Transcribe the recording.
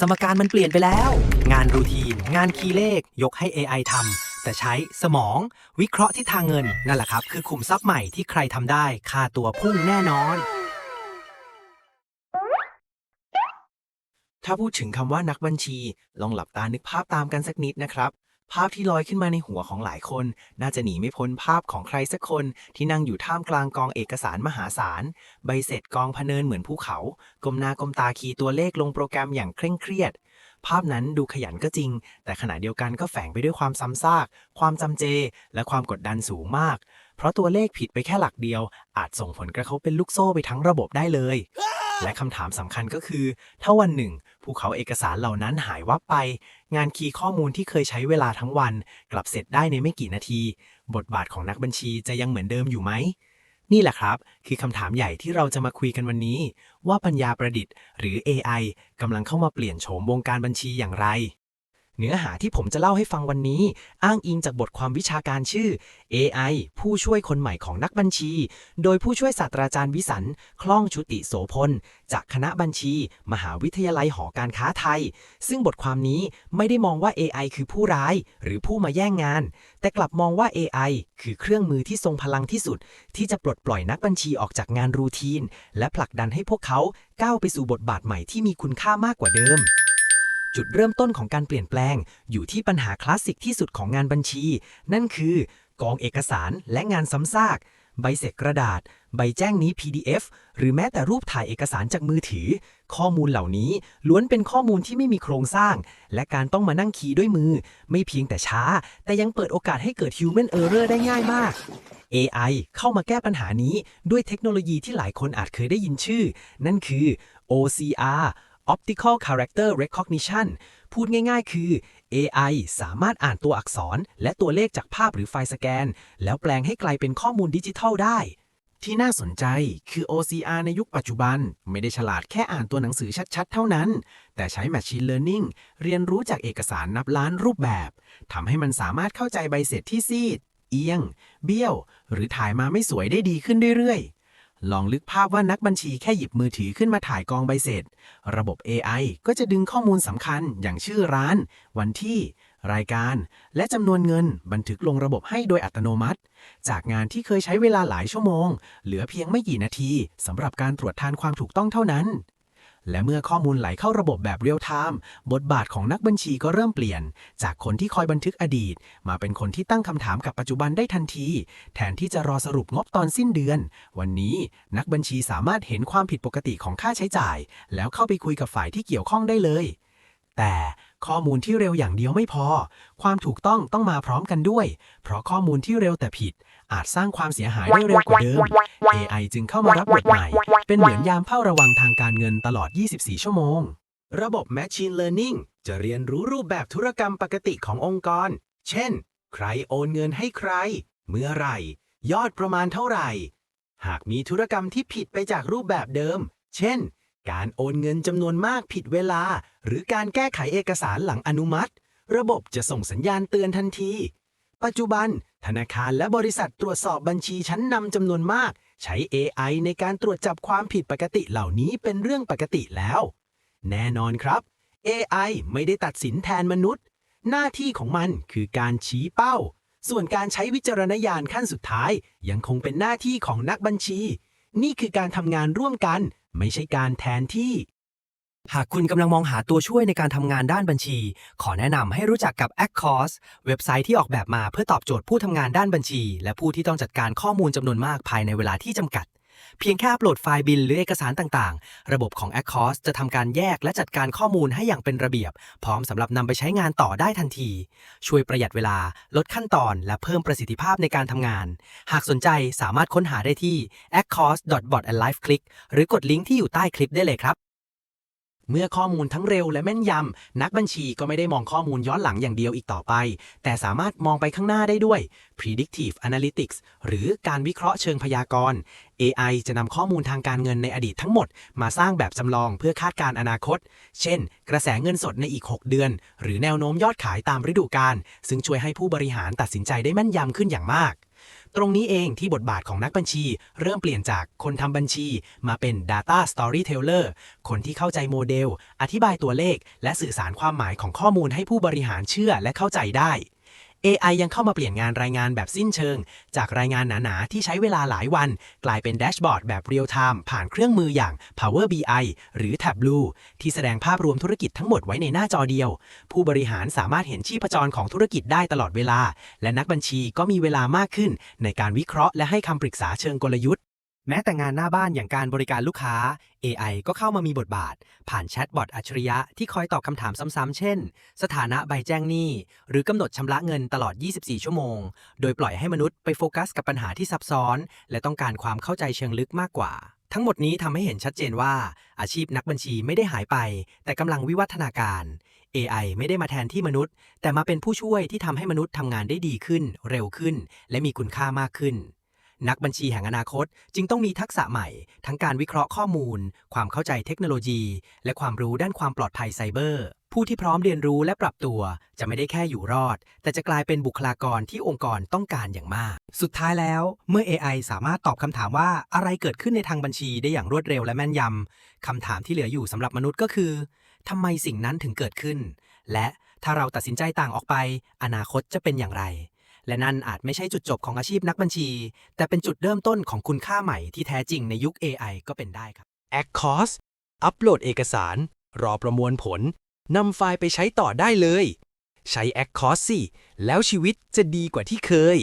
สมการมันเปลี่ยนไปแล้ว งานรูทีน งานคีย์เลข ยกให้ AI ทำแต่ใช้สมอง วิเคราะห์ที่ทางเงิน นั่นแหละครับ คือขุมทรัพย์ใหม่ที่ใครทำได้ ค่าตัวพุ่งแน่นอน ถ้าพูดถึงคำว่านักบัญชี ลองหลับตานึกภาพตามกันสักนิดนะครับ ภาพที่ลอยขึ้นมาในหัวของหลายคน น่าจะหนีไม่พ้นภาพของใครสักคนที่นั่งอยู่ท่ามกลางกองเอกสารมหาศาล ใบเสร็จกองพเนินเหมือนภูเขา ก้มหน้าก้มตาคีย์ตัวเลขลงโปรแกรมอย่างเคร่งเครียด ภาพนั้นดูขยันก็จริง แต่ขณะเดียวกันก็แฝงไปด้วยความซ้ำซาก ความจำเจ และความกดดันสูงมาก เพราะตัวเลขผิดไปแค่หลักเดียว อาจส่งผลกระทบเป็นลูกโซ่ไปทั้งระบบได้เลย และคำถามสำคัญก็คือ ถ้าวันหนึ่ง ภูเขาเอกสารเหล่านั้นหายวับไป งานคีย์ข้อมูลที่เคยใช้เวลาทั้งวัน กลับเสร็จได้ในไม่กี่นาที บทบาทของนักบัญชีจะยังเหมือนเดิมอยู่ไหม นี่แหละครับ คือคำถามใหญ่ที่เราจะมาคุยกันวันนี้ ว่าปัญญาประดิษฐ์ หรือ AI กำลังเข้ามาเปลี่ยนโฉมวงการบัญชีอย่างไร เนื้อหาที่ผมจะเล่าให้ฟังวันนี้ อ้างอิงจากบทความวิชาการชื่อ AI ผู้ช่วยคนใหม่ของนักบัญชี โดยผู้ช่วยศาสตราจารย์วิสันคล่องชุติโสพล จากคณะบัญชี มหาวิทยาลัยหอการค้าไทย ซึ่งบทความนี้ไม่ได้มองว่า AI คือผู้ร้าย หรือผู้มาแย่งงาน แต่กลับมองว่า AI คือเครื่องมือที่ทรงพลังที่สุด ที่จะปลดปล่อยนักบัญชีออกจากงานรูทีน และผลักดันให้พวกเขาก้าวไปสู่บทบาทใหม่ที่มีคุณค่ามากกว่าเดิม จุดเริ่มต้นของการเปลี่ยนแปลง อยู่ที่ปัญหาคลาสสิกที่สุดของงานบัญชี นั่นคือกองเอกสารและงานซ้ำซาก ใบเสร็จกระดาษ ใบแจ้งนี้ PDF หรือแม้แต่รูปถ่ายเอกสารจากมือถือ ข้อมูลเหล่านี้ล้วนเป็นข้อมูลที่ไม่มีโครงสร้าง และการต้องมานั่งคีย์ด้วยมือ ไม่เพียงแต่ช้า แต่ยังเปิดโอกาสให้เกิด Human Error ได้ง่ายมาก AI เข้ามาแก้ปัญหานี้ด้วยเทคโนโลยีที่หลายคนอาจเคยได้ยินชื่อ นั่นคือ OCR Optical Character Recognition พูดง่ายๆ คือ AI สามารถอ่านตัวอักษร และตัวเลขจากภาพหรือไฟล์สแกน แล้วแปลงให้กลายเป็นข้อมูลดิจิทัลได้ ที่น่าสนใจคือ OCR ในยุคปัจจุบัน ไม่ได้ฉลาดแค่อ่านตัวหนังสือชัดๆ เท่านั้น แต่ใช้ Machine Learning เรียนรู้จากเอกสารนับล้านรูปแบบทำให้มันสามารถเข้าใจใบเสร็จที่ซีด เอียง เบี้ยว หรือถ่ายมาไม่สวยได้ดีขึ้นเรื่อยๆ ลองลึกภาพว่านักบัญชีแค่หยิบมือถือขึ้นมาถ่ายกองใบเสร็จ ระบบ AI ก็จะดึงข้อมูลสำคัญอย่างชื่อร้าน วันที่ รายการ และจำนวนเงินบันทึกลงระบบให้โดยอัตโนมัติ จากงานที่เคยใช้เวลาหลายชั่วโมง เหลือเพียงไม่กี่นาทีสำหรับการตรวจทานความถูกต้องเท่านั้น และเมื่อข้อมูลไหลเข้าระบบแบบเรียลไทม์บทบาทของนักบัญชีก็เริ่มเปลี่ยน จากคนที่คอยบันทึกอดีต มาเป็นคนที่ตั้งคำถามกับปัจจุบันได้ทันที แทนที่จะรอสรุปงบตอนสิ้นเดือน วันนี้นักบัญชีสามารถเห็นความผิดปกติของค่าใช้จ่าย แล้วเข้าไปคุยกับฝ่ายที่เกี่ยวข้องได้เลย แต่ ข้อมูลที่เร็วอย่างเดียวไม่พอ ความถูกต้องต้องมาพร้อมกันด้วย เพราะข้อมูลที่เร็วแต่ผิด อาจสร้างความเสียหายได้เร็วกว่าเดิม AI จึงเข้ามารับบทใหม่ เป็นเหมือนยามเฝ้าระวังทางการเงินตลอด 24 ชั่วโมง ระบบ Machine Learning จะเรียนรู้รูปแบบธุรกรรมปกติขององค์กร เช่น ใครโอนเงินให้ใคร เมื่อไหร่ ยอดประมาณเท่าไหร่ หากมีธุรกรรมที่ผิดไปจากรูปแบบเดิม เช่น การโอนเงินจำนวนมากผิดเวลา หรือการแก้ไขเอกสารหลังอนุมัติ ระบบจะส่งสัญญาณเตือนทันที ปัจจุบัน ธนาคารและบริษัทตรวจสอบบัญชีชั้นนำจำนวนมาก ใช้ AI ในการตรวจจับความผิดปกติเหล่านี้เป็นเรื่องปกติแล้ว แน่นอนครับ AI ไม่ได้ตัดสินแทนมนุษย์ หน้าที่ของมันคือการชี้เป้า ส่วนการใช้วิจารณญาณขั้นสุดท้าย ยังคงเป็นหน้าที่ของนักบัญชี นี่คือการทำงานร่วมกัน ไม่ใช่การแทนที่ หากคุณกำลังมองหาตัวช่วยในการทำงานด้านบัญชี ขอแนะนำให้รู้จักกับ Accos เว็บไซต์ที่ออกแบบมาเพื่อตอบโจทย์ผู้ทำงานด้านบัญชี และผู้ที่ต้องจัดการข้อมูลจำนวนมากภายในเวลาที่จำกัด เพียงแค่อัปโหลดไฟล์บิลหรือเอกสารต่างๆ ระบบของ Accos จะทำการแยกและจัดการข้อมูลให้อย่างเป็นระเบียบ พร้อมสำหรับนำไปใช้งานต่อได้ทันที ช่วยประหยัดเวลา ลดขั้นตอน และเพิ่มประสิทธิภาพในการทำงาน หากสนใจสามารถค้นหาได้ที่ accos.bot&lifeclick หรือกดลิงก์ที่อยู่ใต้คลิปได้เลยครับ เมื่อข้อมูลทั้งเร็วและแม่นยำ นักบัญชีก็ไม่ได้มองข้อมูลย้อนหลังอย่างเดียวอีกต่อไป แต่สามารถมองไปข้างหน้าได้ด้วย predictive analytics หรือการวิเคราะห์เชิงพยากรณ์ AI จะนำข้อมูลทางการเงินในอดีตทั้งหมด มาสร้างแบบจำลองเพื่อคาดการณ์อนาคต เช่น กระแสเงินสดในอีก 6 เดือน หรือแนวโน้มยอดขายตามฤดูกาลซึ่งช่วยให้ผู้บริหารตัดสินใจได้แม่นยำขึ้นอย่างมาก ตรงนี้เองที่บทบาทของนักบัญชี เริ่มเปลี่ยนจากคนทำบัญชี มาเป็น Data Storyteller คนที่เข้าใจโมเดล อธิบายตัวเลข และสื่อสารความหมายของข้อมูลให้ผู้บริหารเชื่อและเข้าใจได้ AI ยังเข้ามาเปลี่ยนงานรายงานแบบสิ้นเชิง จากรายงานหนาๆ ที่ใช้เวลาหลายวัน กลายเป็นแดชบอร์ดแบบเรียลไทม์ผ่านเครื่องมืออย่าง Power BI หรือ Tableau ที่แสดงภาพรวมธุรกิจทั้งหมดไว้ในหน้าจอเดียว ผู้บริหารสามารถเห็นชีพจรของธุรกิจได้ตลอดเวลา และนักบัญชีก็มีเวลามากขึ้น ในการวิเคราะห์และให้คำปรึกษาเชิงกลยุทธ์ แม้แต่งานหน้าบ้านอย่างการบริการลูกค้า AI ก็เข้ามามีบทบาท ผ่านแชทบอทอัจฉริยะที่คอยตอบคำถามซ้ำๆ เช่น สถานะใบแจ้งหนี้ หรือกำหนดชำระเงินตลอด 24 ชั่วโมง โดยปล่อยให้มนุษย์ไปโฟกัสกับปัญหาที่ซับซ้อน และต้องการความเข้าใจเชิงลึกมากกว่า ทั้งหมดนี้ทำให้เห็นชัดเจนว่า อาชีพนักบัญชีไม่ได้หายไป แต่กำลังวิวัฒนาการ AI ไม่ได้มาแทนที่มนุษย์ แต่มาเป็นผู้ช่วยที่ทำให้มนุษย์ทำงานได้ดีขึ้น เร็วขึ้น และมีคุณค่ามากขึ้น นักบัญชีแห่งอนาคตจึงต้องมีทักษะใหม่ ทั้งการวิเคราะห์ข้อมูล ความเข้าใจเทคโนโลยี และความรู้ด้านความปลอดภัยไซเบอร์ ผู้ที่พร้อมเรียนรู้และปรับตัว จะไม่ได้แค่อยู่รอด แต่จะกลายเป็นบุคลากรที่องค์กรต้องการอย่างมาก สุดท้ายแล้ว เมื่อ AI สามารถตอบคำถามว่าอะไรเกิดขึ้นในทางบัญชีได้อย่างรวดเร็วและแม่นยำคำถามที่เหลืออยู่สำหรับมนุษย์ก็คือทำไมสิ่งนั้นถึงเกิดขึ้น และถ้าเราตัดสินใจต่างออกไป อนาคตจะเป็นอย่างไร และนั่นอาจไม่ใช่จุดจบของอาชีพนักบัญชี แต่เป็นจุดเริ่มต้นของคุณค่าใหม่ที่แท้จริงในยุค AI ก็เป็นได้ครับ a c c o s อัปโหลดเอกสาร รอประมวลผลนำไฟล์ไปใช้ต่อได้เลย ใช้ a c c o s สิแล้วชีวิตจะดีกว่าที่เคย